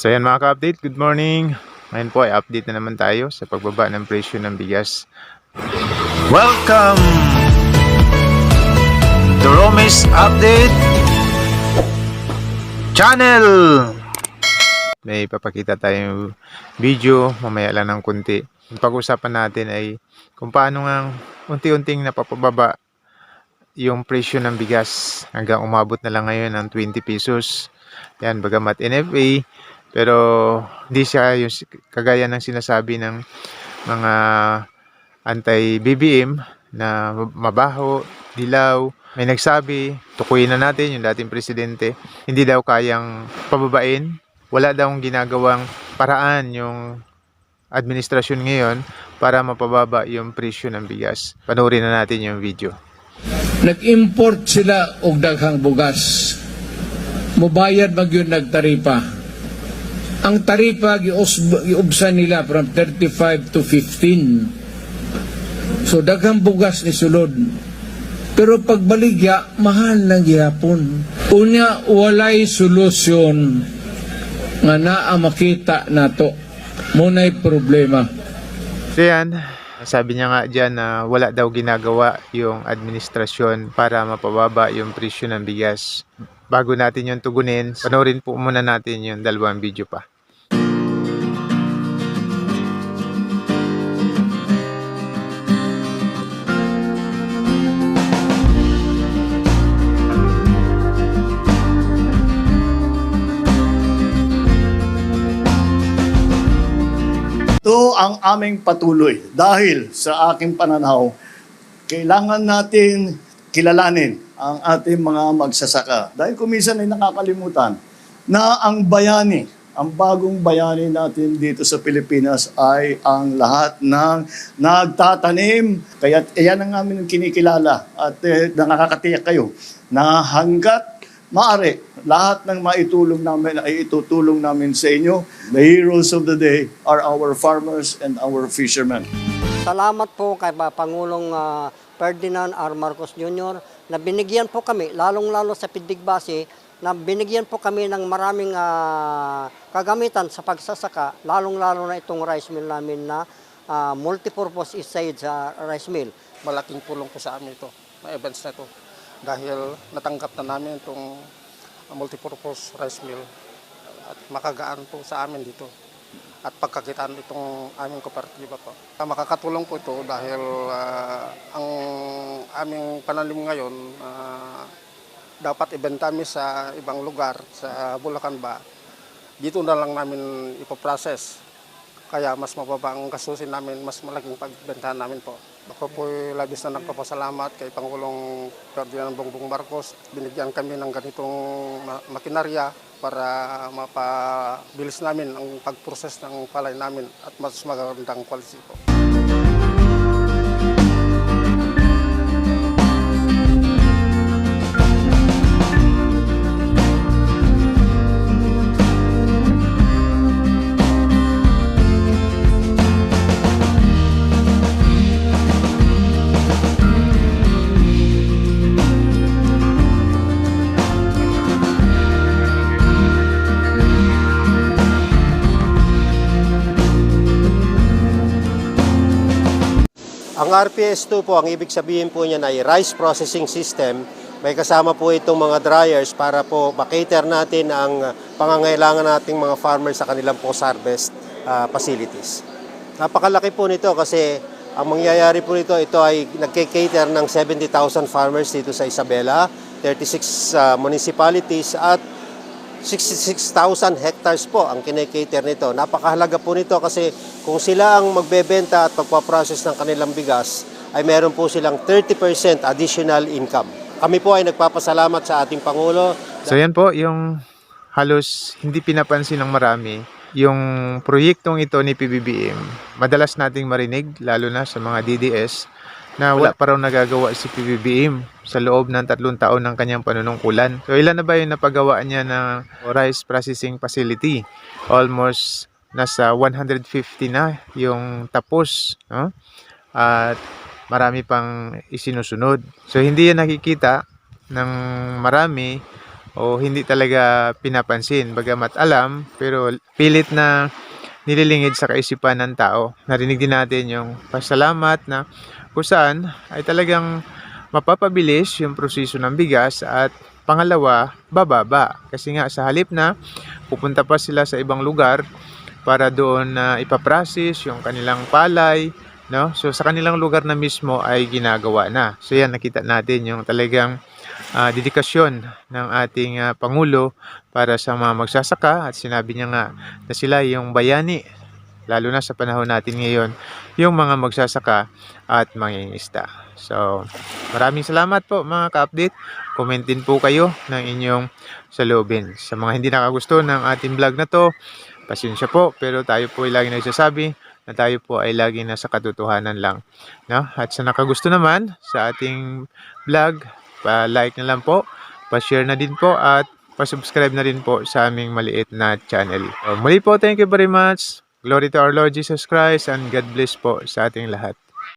So yan mga ka-update, good morning. Ngayon po ay update na naman tayo sa pagbaba ng presyo ng bigas. Welcome to Romis Update Channel. May papakita tayong video, mamaya lang ng kunti. Ang pag-usapan natin ay kung paano nga unti-unting napapababa yung presyo ng bigas hanggang umabot na lang ngayon ng 20 pesos. Yan, bagamat NFA, pero hindi siya yung kagaya ng sinasabi ng mga anti-BBM na mabaho, dilaw. May nagsabi, tukuyin na natin yung dating presidente, hindi daw kayang pababain. Wala daw ginagawang paraan yung administrasyon ngayon para mapababa yung presyo ng bigas. Panoorin na natin yung video. Nag-import sila og daghang bugas. Mubayad mag yun nagtaripa. Ang taripa giubsan nila from 35 to 15. So daghang bugas ni sulod. Pero pagbaligya, mahal ng gihapon. Unya, walay solusyon nga naa makita nato. Muna'y problema. So yan, sabi niya nga dyan na wala daw ginagawa yung administrasyon para mapababa yung presyo ng bigas. Bago natin yung tugunin, panoorin po muna natin yung dalawang video pa. Ito ang aming patuloy dahil sa aking pananaw, kailangan natin kilalanin ang ating mga magsasaka. Dahil kumisan ay nakakalimutan na ang bayani, ang bagong bayani natin dito sa Pilipinas ay ang lahat ng nagtatanim. Kaya iyan ang aming kinikilala at eh, nakakatiyak kayo na hanggat Maari, lahat ng maitulong namin ay itutulong namin sa inyo. The heroes of the day are our farmers and our fishermen. Salamat po kay Pa- Pangulong ah, Ferdinand R. Marcos Jr. na binigyan po kami, lalong-lalo sa Pidigbasi, na binigyan po kami ng maraming ah, kagamitan sa pagsasaka, lalong-lalo na itong rice mill namin na ah, multipurpose side sa rice mill. malaking tulong po sa amin ito, mga events na ito. Dahil natanggap na namin itong multipurpose rice mill at makagaan po sa amin dito. At pagkakitaan itong aming kooperatiba po. Makakatulong po ito dahil ah, ang aming pananim ngayon ah, dapat ibenta namin sa ibang lugar, sa Bulacan ba. Dito na lang namin ipoprocess. Kaya mas mababa ang gastusin namin, mas malaking pagbentahan namin po. Ako po labis na nagpapasalamat kay Pangulong Ferdinand Bongbong Marcos. Binigyan kami ng ganitong ma- makinarya para mapabilis namin ang pag-process ng palay namin at mas magandang quality po. Ang RPS2 po, ang ibig sabihin po niyan ay Rice Processing System. May kasama po itong mga dryers para po makater natin ang pangangailangan nating mga farmers sa kanilang post-harvest ah, facilities. Napakalaki po nito kasi ang mangyayari po nito, ito ay nagke-cater ng 70,000 farmers dito sa Isabela, 36 ah, municipalities at 66,000 hectares po ang kinikater nito. Napakahalaga po nito kasi kung sila ang magbebenta at magpaprocess ng kanilang bigas, ay meron po silang 30% additional income. Kami po ay nagpapasalamat sa ating Pangulo So yan po, yung halos hindi pinapansin ng marami, yung proyektong ito ni PBBM, madalas nating marinig, lalo na sa mga DDS, na wala pa raw nagagawa si PBBM sa loob ng tatlong taon ng kanyang panunungkulan. So ilan na ba yung napagawa niya na rice processing facility? Almost nasa 150 na yung tapos. No? At marami pang isinusunod. So hindi yan nakikita ng marami o hindi talaga pinapansin. Bagamat alam, pero pilit na nililingid sa kaisipan ng tao. Narinig din natin yung pasalamat na kung ay talagang mapapabilis yung proseso ng bigas at pangalawa, bababa. Kasi nga sa halip na pupunta pa sila sa ibang lugar para doon na ipaprocess yung kanilang palay, no? So sa kanilang lugar na mismo ay ginagawa na. So yan nakita natin yung talagang ah, dedikasyon ng ating ah, pangulo para sa mga magsasaka at sinabi niya nga na sila yung bayani lalo na sa panahon natin ngayon yung mga magsasaka at mangingisda. So, maraming salamat po mga ka-update. Comment din po kayo ng inyong saloobin. Sa mga hindi nakagusto ng ating vlog na to, pasensya po, pero tayo po ay lagi nagsasabi na tayo po ay lagi nasa katotohanan lang. No? At sa nakagusto naman sa ating vlog, pa-like na lang po, pa-share na din po at pa-subscribe na rin po sa aming maliit na channel. So, muli po, thank you very much. Glory to our Lord Jesus Christ and God bless po sa ating lahat.